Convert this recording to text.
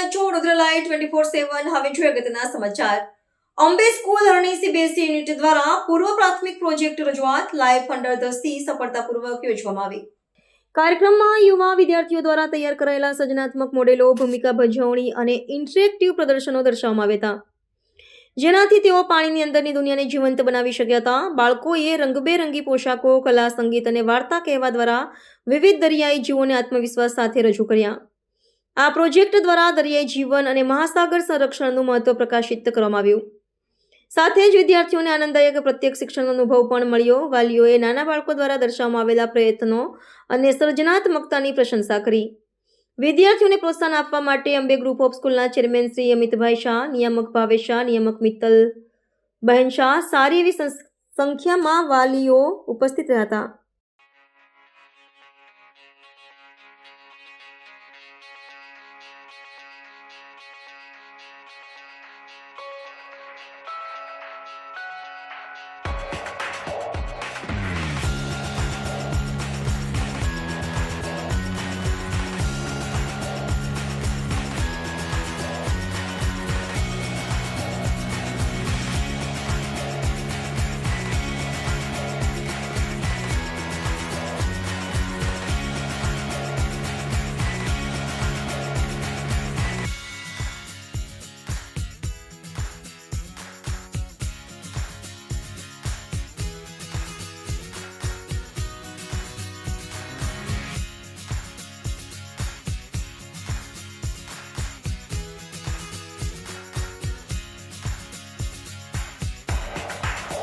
રહ્યા છો Vadodara four seven હવે જોઈએ અગત્યના સમાચાર. Ambe school Harni CBSE unit દ્વારા પૂર્વ પ્રાથમિક પ્રોજેક્ટ રજૂઆત લાઈફ અંડર ધ સફળતાપૂર્વક યોજવામાં આવી. કાર્યક્રમમાં યુવા વિદ્યાર્થીઓ દ્વારા તૈયાર કરાયેલા સર્જનાત્મક મોડેલો, ભૂમિકા ભજવણી અને ઇન્ટરેક્ટિવ પ્રદર્શનો દર્શાવવામાં આવ્યા હતા. જેનાથી તેઓ પાણીની અંદરની દુનિયાને જીવંત બનાવી શક્યા હતા. બાળકોએ રંગબેરંગી પોશાકો, કલા, સંગીત અને વાર્તા કહેવા દ્વારા વિવિધ દરિયાઈ જીવોને આત્મવિશ્વાસ સાથે રજૂ કર્યા. આ પ્રોજેક્ટ દ્વારા દરિયાઈ જીવન અને મહાસાગર સંરક્ષણનું મહત્વ પ્રકાશિત કરવામાં આવ્યું. સાથે જ વિદ્યાર્થીઓને આનંદદાયક પ્રત્યેક શિક્ષણનો અનુભવ પણ મળ્યો. વાલીઓએ નાના બાળકો દ્વારા દર્શાવવામાં આવેલા પ્રયત્નો અને સર્જનાત્મકતાની પ્રશંસા કરી. વિદ્યાર્થીઓને પ્રોત્સાહન આપવા માટે અંબે ગ્રુપ ઓફ સ્કૂલના ચેરમેન શ્રી અમિતભાઈ શાહ, નિયામક ભાવેશ શાહ, નિયામક મિત્તલ બહેન શાહ સારી એવી સંખ્યામાં વાલીઓ ઉપસ્થિત રહ્યા હતા.